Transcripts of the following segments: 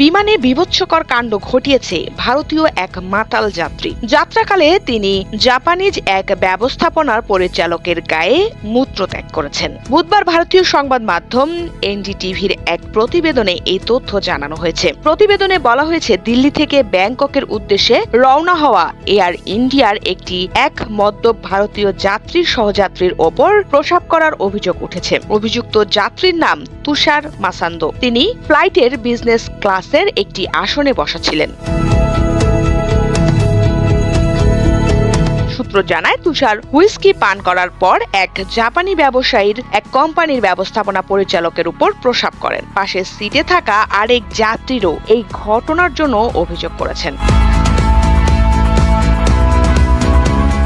বিমানে বিভৎসকর কাণ্ড ঘটিয়েছে ভারতীয় এক মাতাল যাত্রী। যাত্রাকালে তিনি জাপানিজ এক ব্যবস্থাপনার পরিচালকের গায়ে মূত্র ত্যাগ করেছেন। বুধবার ভারতীয় সংবাদ মাধ্যম এনডিটিভির এক প্রতিবেদনে এই তথ্য জানানো হয়েছে। প্রতিবেদনে বলা হয়েছে, দিল্লি থেকে ব্যাংককের উদ্দেশ্যে রওনা হওয়া এয়ার ইন্ডিয়ার একটি এক মদ্যপ ভারতীয় যাত্রীর সহযাত্রীর ওপর প্রসাব করার অভিযোগ উঠেছে। অভিযুক্ত যাত্রীর নাম তুষার মাসান্দো। তিনি ফ্লাইটের বিজনেস ক্লাসের একটি আসনে বসা ছিলেন। সূত্র জানায়, তুষার হুইস্কি পান করার পর এক জাপানি ব্যবসায়ীর এক কোম্পানির ব্যবস্থাপনা পরিচালকের উপর প্রসাব করেন। পাশের সিটে থাকা আরেক যাত্রীরও এই ঘটনার জন্য অভিযোগ করেছেন।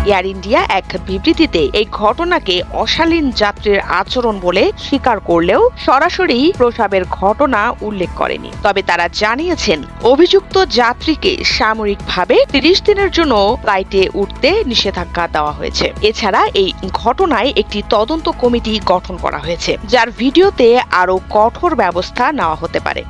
এয়ার ইন্ডিয়া এক বিবৃতিতে এই ঘটনাকে অশালীন যাত্রীর আচরণ বলে স্বীকার করলেও সরাসরি প্রসাবের ঘটনা উল্লেখ করেনি। তবে তারা জানিয়েছেন, অভিযুক্ত যাত্রীকে সাময়িকভাবে তিরিশ দিনের জন্য ফ্লাইটে উঠতে নিষেধাজ্ঞা দেওয়া হয়েছে। এছাড়া এই ঘটনায় একটি তদন্ত কমিটি গঠন করা হয়েছে, যার ভিডিওতে আরও কঠোর ব্যবস্থা নেওয়া হতে পারে।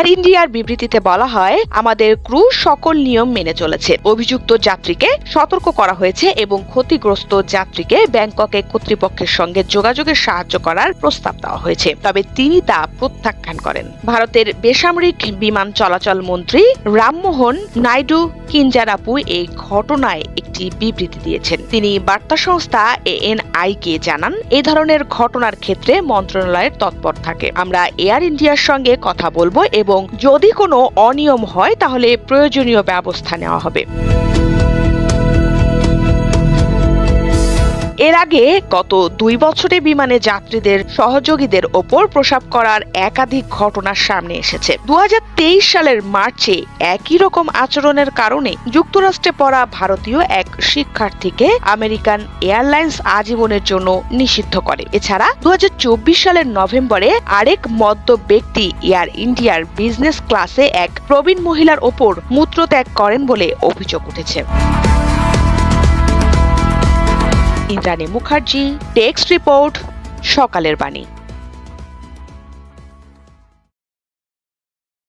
এয়ার ইন্ডিয়ার বিবৃতিতে বলা হয়, আমাদের ক্রু সকল নিয়ম মেনে চলেছে। অভিযুক্ত যাত্রীকে সতর্ক করা হয়েছে এবং ক্ষতিগ্রস্ত যাত্রীকে ব্যাংককে কর্তৃপক্ষের সঙ্গে যোগাযোগের সাহায্য করার প্রস্তাব দেওয়া হয়েছে। তবে তিনি তা প্রত্যাখ্যান করেন। ভারতের বেসামরিক বিমান চলাচল মন্ত্রী রামমোহন নাইডু কিঞ্জারাপু এই ঘটনায় একটি বিবৃতি দিয়েছেন। তিনি বার্তা সংস্থা এএনআই কে জানান, এ ধরনের ঘটনার ক্ষেত্রে মন্ত্রণালয়ের তৎপর থাকে। আমরা এয়ার ইন্ডিয়ার সঙ্গে কথা বলব এবং যদি কোনো অনিয়ম হয় তাহলে প্রয়োজনীয় ব্যবস্থা নেওয়া হবে। এর আগে গত দুই বছরে বিমানে যাত্রীদের সহযোগীদের ওপর প্রসাব করার একাধিক ঘটনা সামনে এসেছে। দুহাজার তেইশ সালের মার্চে একই রকম আচরণের কারণে যুক্তরাষ্ট্রে পড়া ভারতীয় এক শিক্ষার্থীকে আমেরিকান এয়ারলাইন্স আজীবনের জন্য নিষিদ্ধ করে। এছাড়া দু হাজার চব্বিশ সালের নভেম্বরে আরেক মদ্য ব্যক্তি এয়ার ইন্ডিয়ার বিজনেস ক্লাসে এক প্রবীণ মহিলার ওপর মূত্রত্যাগ করেন বলে অভিযোগ উঠেছে। ইন্দ্রাণী মুখার্জি টেক্সট রিপোর্ট সকালের বাণী।